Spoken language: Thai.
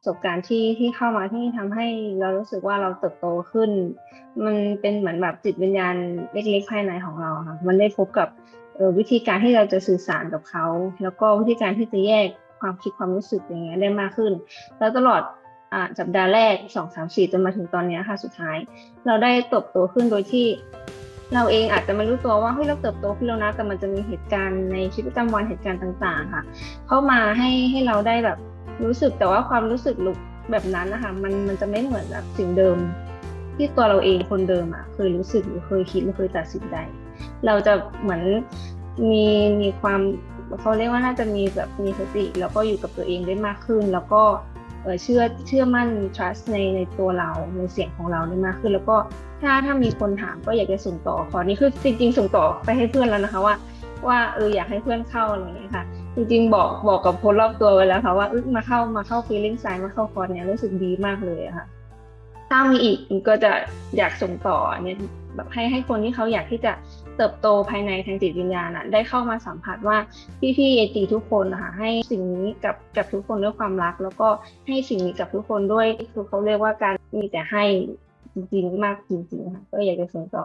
ประสบการณ์ที่ที่เข้ามาที่ทำให้เรารู้สึกว่าเราเติบโตขึ้น มันเป็นเหมือนแบบจิตวิญญาณเล็กๆภายในของเราค่ะมันได้พบกับวิธีการที่เราจะสื่อสารกับเขา แล้วก็วิธีการที่จะแยกความคิดความรู้สึกอย่างเงี้ยได้มากขึ้น แล้วตลอดอ่าสัปดาห์แรกสองสามสี่จนมาถึงตอนเนี้ยค่ะสุดท้าย เราได้เติบโตขึ้นโดยที่ เราเองอาจจะไม่รู้ตัวว่าเฮ้ยเราเติบโตขึ้นแล้วนะแต่มันจะมีเหตุการณ์ในชีวิตประจำวันเหตุการณ์ต่าง ๆ ค่ะ เข้ามาให้ให้เราได้แบบ รู้สึกแต่ว่าความรู้สึกลุกแบบนั้นนะคะมันมันจะไม่เหมือนแบบสิ่งเดิม ที่ตัวเราเองคนเดิมอะเคยรู้สึกหรือเคยคิดหรือเคยตัดสินใจเราจะเหมือนมีมีความเขาเรียกว่าน่าจะมีแบบมีสติแล้วก็อยู่กับตัวเองได้มากขึ้น แล้วก็เออเชื่อเชื่อมั่น trust ในในตัวเราในเสียงของเราได้มากขึ้น แล้วก็ถ้าถ้ามีคนถามก็อยากจะส่งต่อขอนี้คือจริง ๆ ส่งต่อไปให้เพื่อนแล้วนะคะว่า ว่าเอออยากให้เพื่อนเข้าอะไรอย่างเงี้ยค่ะ จริงๆบอกบอกกับคนรอบตัวไว้แล้วค่ะว่าเออมาเข้ามาเข้าฟีลิ่งไซน์มาเข้าคอร์สเนี้ยรู้สึกดีมากเลยค่ะ ถ้ามีอีกก็จะอยากส่งต่อเนี่ยแบบให้ให้คนที่เขาอยากที่จะเติบโตภายในทางจิตวิญญาณอะได้เข้ามาสัมผัสว่าพี่ๆเอจีทุกคนนะคะให้สิ่งนี้กับกับทุกคนด้วยความรัก แล้วก็ให้สิ่งนี้กับทุกคนด้วยคือเขาเรียกว่าการมีแต่ให้จริงๆมากจริงๆค่ะก็อยากจะส่งต่อ